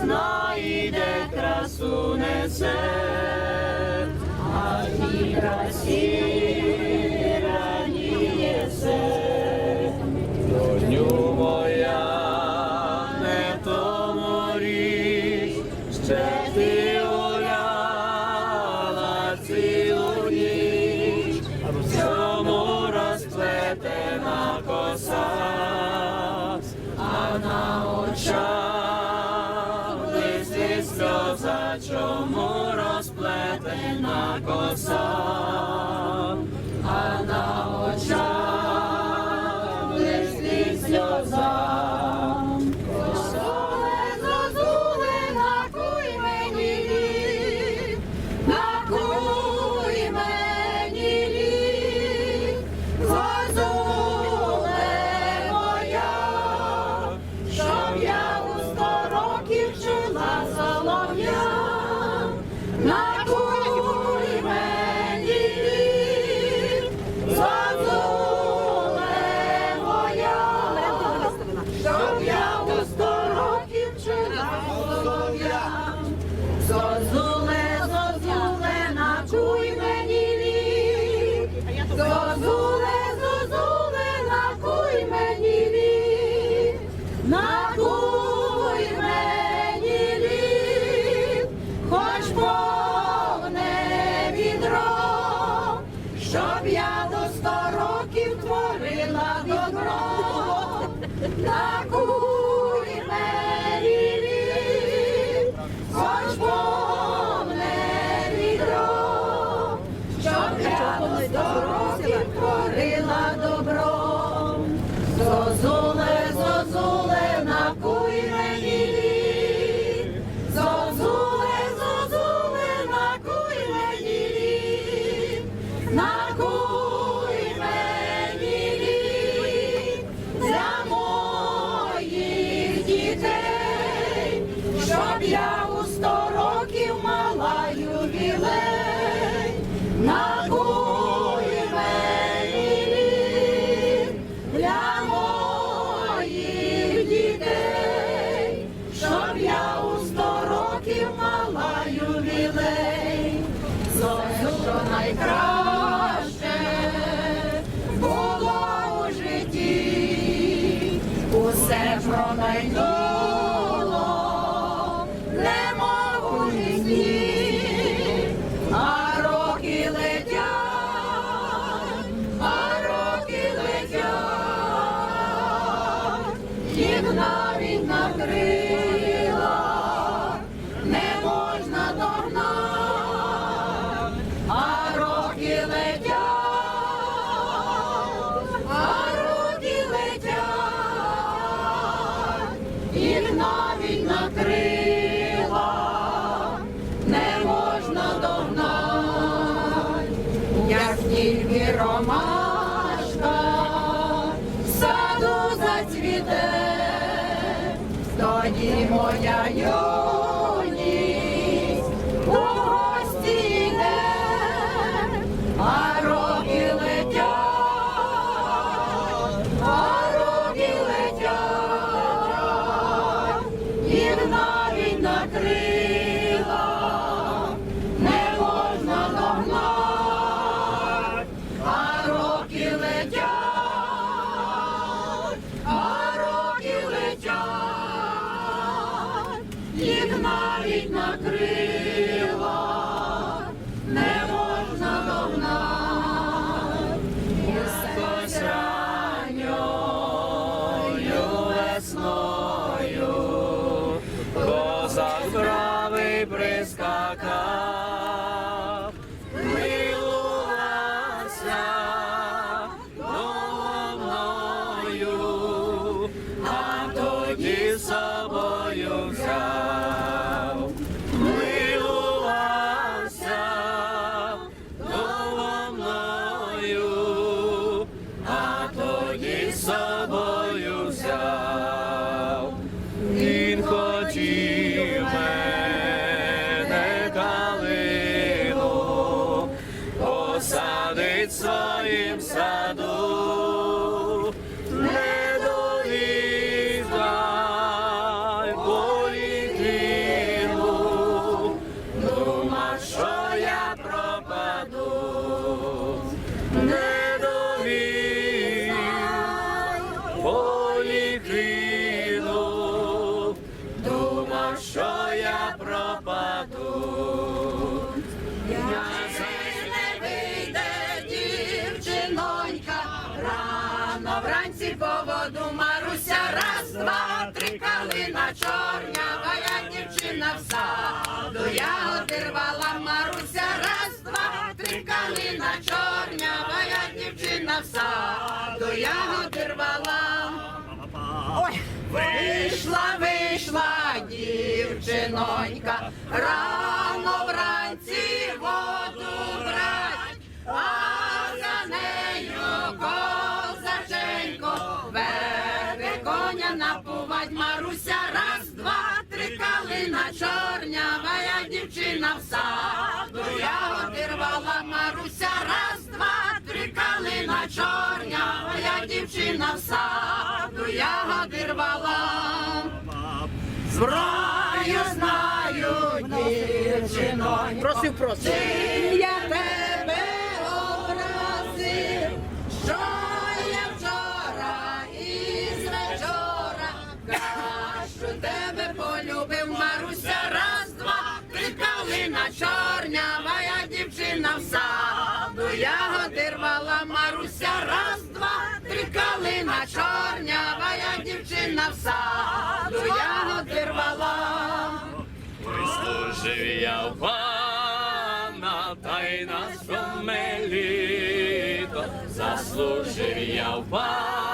весна іде красу несе, а ті тій Not прискакав, калина чорнява, дівчина в саду, я рвала Маруся, раз, два, три калина. Чорнявая дівчина в саду, я рвала. Ой, вийшла, вийшла дівчинонька, рано в саду, ягоди рвала. Знаю, знаю, дівчино, Просив, просив. чим я тебе образив, що я вчора із вечора? Кашу тебе полюбив, Маруся, раз, два, три калина чорнява, я дівчина в саду, ягоди рвала, Маруся, раз, калина чорнява, я дівчина в саду, ягоди рвала. Служив я в пана, та й на саме літо, заслужив я в пана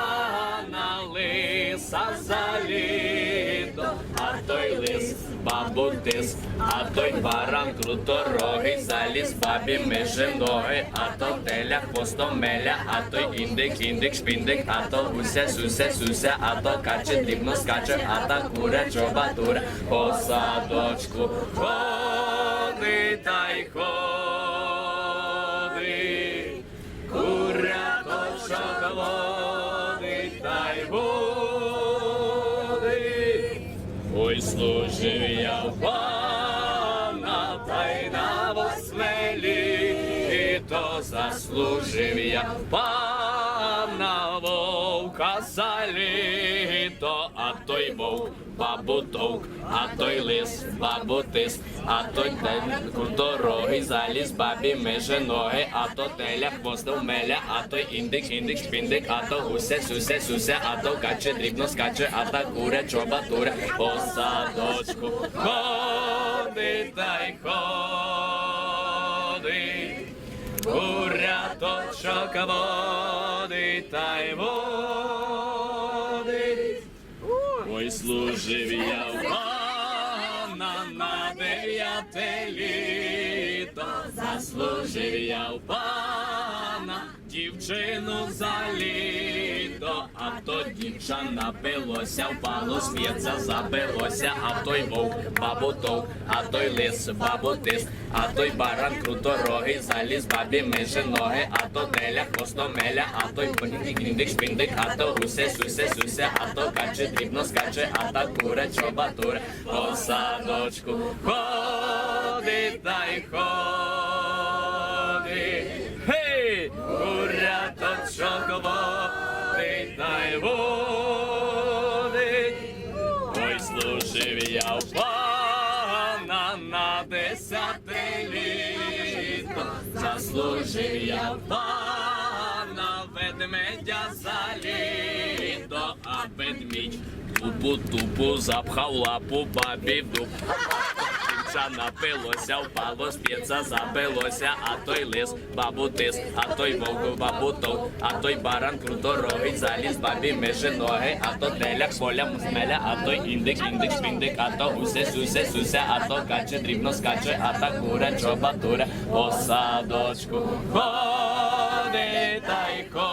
бабу а той баран круторогий, заліз бабі межи ноги, а то теля хвостомеля, а той індик, індик, шпіндик, а то гуся, суся, суся, а то каче дрібно скаче, а та куря чобатура по садочку ходи та й ходи, служив я в пана, та й восьме літо заслужив я в пана вовка а той вовк бабу товк, а той лис бабу тис, а той день дорогий заліз бабі меже ноги, а то теля хвостов меля, а той індик, індик, шпіндик, а то гуся, суся, суся, а то каче дрібно скаче, а та куря чобатура по садочку ходи та й ходи. Куряточок води та й води. Служив я в пана на дев'яте літо, заслужив я в пана дівчину за а то дівча напилося, впало сміється, забилося, а той вовк бабу товк, а той лис бабу тис, а той баран круторогий, заліз бабі миже ноги, а то теля хвостомеля, а той гіндик, шпіндик, а то гусе, сусе, сусе, а то каче дрібно скаче, а та кура чобатура по садочку ходи та й ходи. Заслужив я пана ведмедя за літо, а ведмідь тупу тупу запхав лапу бабі в дуб. Дівча напилося, впало, сп'ється, забилося, а той лис, бабу тис, а той вовк, бабу товк, а той баран круторогий, заліз бабі межи ноги, а то теля, поля, смеля, а той індик, індик, шпіндик, а то гусе, сусе, сусе, а то каче, дрібно скаче, а та куря, чобатура, по садочку ходи та й ходи.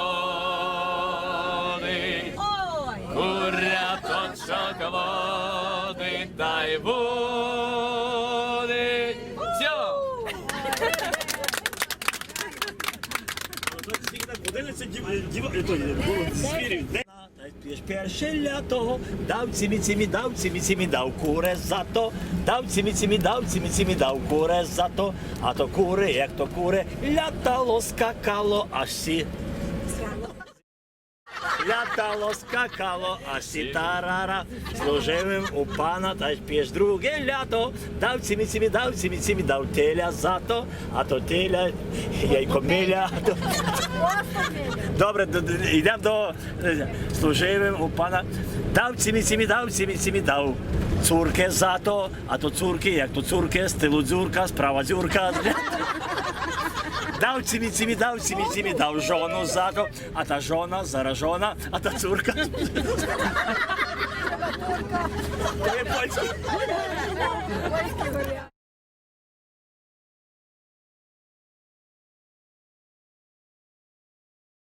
Куряточок води Подивиться звірів. Перше лято. Дав цімі цімі дав цімі цімі дав куре зато, дав цімі цімі дав цімі цімі дав куре зато, а то кури, як то кури, лятало, скакало, аж сі лятало, скакало, а сітарара. Служивим у пана, та п'єш друге лято. Дав цімі цімі, дав цімі цімі, дав теля зато, а то теля, яйко миля. Добре, йдемо до е, служивим у пана. Дав цімі цімі, дав цімі цімі, дав. Цурки зато, а то цурки, як то цурки, стилу дзюрка, справа дзюрка. Дав цімі цімі, дав цімі цімі, дав жону ззаду, а та жона заражона, а та цурка.